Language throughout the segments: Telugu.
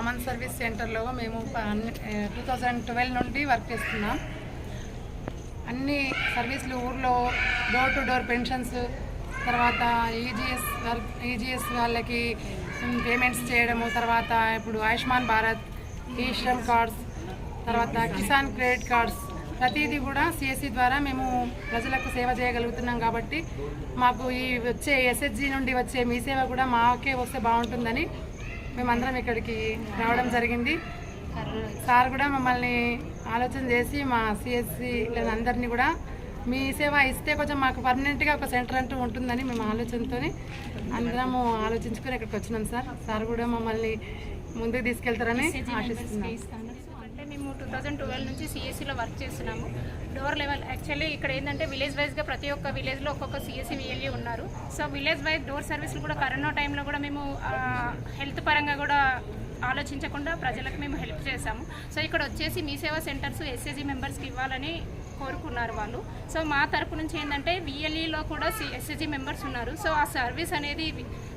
అమన్ సర్వీస్ సెంటర్లో మేము టూ థౌజండ్ ట్వెల్వ్ నుండి వర్క్ చేస్తున్నాం. అన్ని సర్వీసులు ఊర్లో డోర్ టు డోర్ పెన్షన్స్ తర్వాత ఈజీఎస్ వర్క్ ఈజీఎస్ వాళ్ళకి పేమెంట్స్ చేయడము తర్వాత ఇప్పుడు ఆయుష్మాన్ భారత్ ఈ శ్రమ్ కార్డ్స్ తర్వాత కిసాన్ క్రెడిట్ కార్డ్స్ ప్రతిదీ కూడా సిఎస్సి ద్వారా మేము ప్రజలకు సేవ చేయగలుగుతున్నాం కాబట్టి మాకు ఈ వచ్చే ఎస్ఎస్జి నుండి వచ్చే మీ సేవ కూడా మాకే వస్తే బాగుంటుందని మేమందరం ఇక్కడికి రావడం జరిగింది. సార్ కూడా మమ్మల్ని ఆలోచన చేసి మా సిఎస్సి అందరినీ కూడా మీ సేవ ఇస్తే కొంచెం మాకు పర్మనెంట్గా ఒక సెంటర్ అంటూ ఉంటుందని మేము ఆలోచనతో అందరము ఆలోచించుకొని ఇక్కడికి వచ్చినాం సార్. సార్ కూడా మమ్మల్ని ముందుకు తీసుకెళ్తారని ఆశిస్తున్నాం. మేము టూ థౌజండ్ ట్వెల్వ్ నుంచి సిఎస్సిలో వర్క్ చేస్తున్నాము. డోర్ లెవెల్ యాక్చువల్లీ ఇక్కడ ఏంటంటే విలేజ్ వైజ్గా ప్రతి ఒక్క విలేజ్లో ఒక్కొక్క సిఎస్సి విఎల్ఈ ఉన్నారు. సో విలేజ్ వైజ్ డోర్ సర్వీసులు కూడా కరోనా టైంలో కూడా మేము హెల్త్ పరంగా కూడా ఆలోచించకుండా ప్రజలకు మేము హెల్ప్ చేశాము. సో ఇక్కడ వచ్చేసి మీ సేవా సెంటర్స్ ఎస్ఏజీ మెంబర్స్కి ఇవ్వాలని కోరుకున్నారు వాళ్ళు. సో మా తరపు నుంచి ఏంటంటే విఎల్ఈలో కూడా సి ఎస్ఎస్జి మెంబర్స్ ఉన్నారు. సో ఆ సర్వీస్ అనేది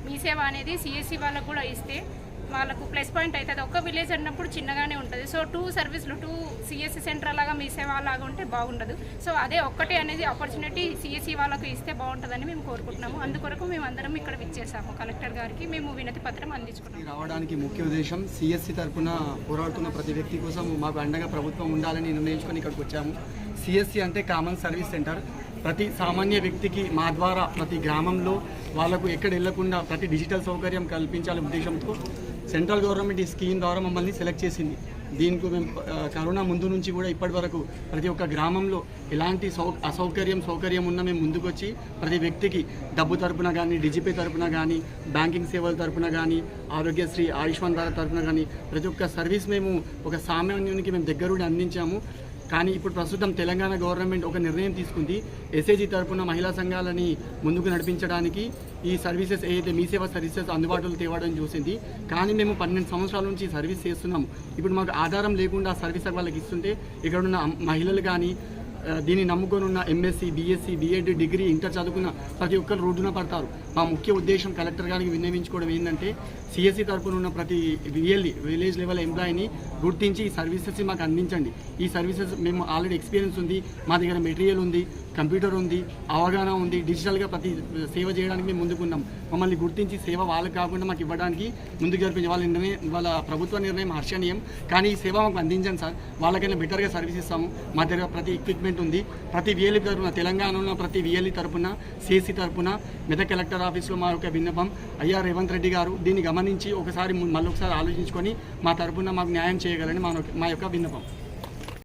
మీ సేవ అనేది సిఎస్సి వాళ్ళకు కూడా ఇస్తే వాళ్ళకు ప్లస్ పాయింట్ అవుతుంది. ఒక్క విలేజ్ అన్నప్పుడు చిన్నగానే ఉంటుంది. సో టూ సర్వీస్లు టూ సిఎస్సి సెంటర్ లాగా మీ సేవ లాగా ఉంటే బాగుండదు. సో అదే ఒక్కటే అనేది ఆపర్చునిటీ సిఎస్సి వాళ్ళకు ఇస్తే బాగుంటుందని మేము కోరుకుంటున్నాము. అందుకొరకు మేము అందరం ఇక్కడ విచ్చేసాము కలెక్టర్ గారికి మేము వినతి పత్రం అందించుకున్నాము. రావడానికి ముఖ్య ఉద్దేశం సిఎస్సి తరఫున పోరాడుతున్న ప్రతి వ్యక్తి కోసం మాకు అండగా ప్రభుత్వం ఉండాలని నిర్ణయించుకొని ఇక్కడికి వచ్చాము. సిఎస్సి అంటే కామన్ సర్వీస్ సెంటర్ ప్రతి సామాన్య వ్యక్తికి మా ద్వారా ప్రతి గ్రామంలో వాళ్ళకు ఎక్కడ వెళ్ళకుండా ప్రతి డిజిటల్ సౌకర్యం కల్పించాలనే ఉద్దేశంతో సెంట్రల్ గవర్నమెంట్ ఈ స్కీమ్ ద్వారా మమ్మల్ని సెలెక్ట్ చేసింది. దీనికి మేము కరోనా ముందు నుంచి కూడా ఇప్పటి వరకు ప్రతి ఒక్క గ్రామంలో ఎలాంటి సౌ అసౌకర్యం సౌకర్యం ఉన్నా మేము ముందుకొచ్చి ప్రతి వ్యక్తికి డబ్బు తరపున కానీ డిజిపే తరపున కానీ బ్యాంకింగ్ సేవల తరపున కానీ ఆరోగ్యశ్రీ ఆయుష్మాన్ భారత్ తరపున కానీ ప్రతి ఒక్క సర్వీస్ మేము ఒక సామాన్యునికి మేము దగ్గరుండి అందించాము. కానీ ఇప్పుడు ప్రస్తుతం తెలంగాణ గవర్నమెంట్ ఒక నిర్ణయం తీసుకుంది. ఎస్ఏజీ తరపున మహిళా సంఘాలని ముందుకు నడిపించడానికి ఈ సర్వీసెస్ ఏదైతే మీ సేవా సర్వీసెస్ అందుబాటులో తేవడం చూసింది. కానీ మేము పన్నెండు సంవత్సరాల నుంచి సర్వీస్ చేస్తున్నాము ఇప్పుడు మాకు ఆధారం లేకుండా సర్వీస్ వాళ్ళకి ఇస్తుంటే ఇక్కడ ఉన్న మహిళలు కానీ దీన్ని నమ్ముకొని ఉన్న MSc BSc BEd degree inter చదువుకున్న ప్రతి ఒక్కరు రోడ్డున పడతారు. మా ముఖ్య ఉద్దేశం కలెక్టర్ గారికి విన్నవించుకోవడం ఏంటంటే సిఎస్సీ తరపున ఉన్న ప్రతి విఎల్ఈ విలేజ్ లెవెల్ ఎంప్లాయీని గుర్తించి ఈ సర్వీసెస్ మాకు అందించండి. ఈ సర్వీసెస్ మేము ఆల్రెడీ ఎక్స్పీరియన్స్ ఉంది. మా దగ్గర మెటీరియల్ ఉంది కంప్యూటర్ ఉంది అవగాహన ఉంది. డిజిటల్గా ప్రతి సేవ చేయడానికి మేము ముందుకున్నాం. మమ్మల్ని గుర్తించి సేవ వాళ్ళకి కాకుండా మాకు ఇవ్వడానికి ముందుకు జరిపించి వాళ్ళ నిర్ణయం వాళ్ళ ప్రభుత్వ నిర్ణయం హర్షణీయం. కానీ ఈ సేవ మాకు అందించండి సార్. వాళ్ళకైనా బెటర్గా సర్వీస్ ఇస్తాము. మా దగ్గర ప్రతి ఎక్విప్మెంట్ ఉంది. ప్రతి విఎల్ఈ తరపున తెలంగాణలో ప్రతి విఎల్ఈ తరపున సీసీ తరఫున మెదక్ కలెక్టర్ ఆఫీస్లో మా యొక్క విన్నపం. అయ్యా రేవంత్ రెడ్డి గారు దీన్ని గమనించి ఒకసారి మళ్ళీ ఒకసారి ఆలోచించుకొని మా తరపున మాకు న్యాయం చేయగలని మా యొక్క విన్నపం.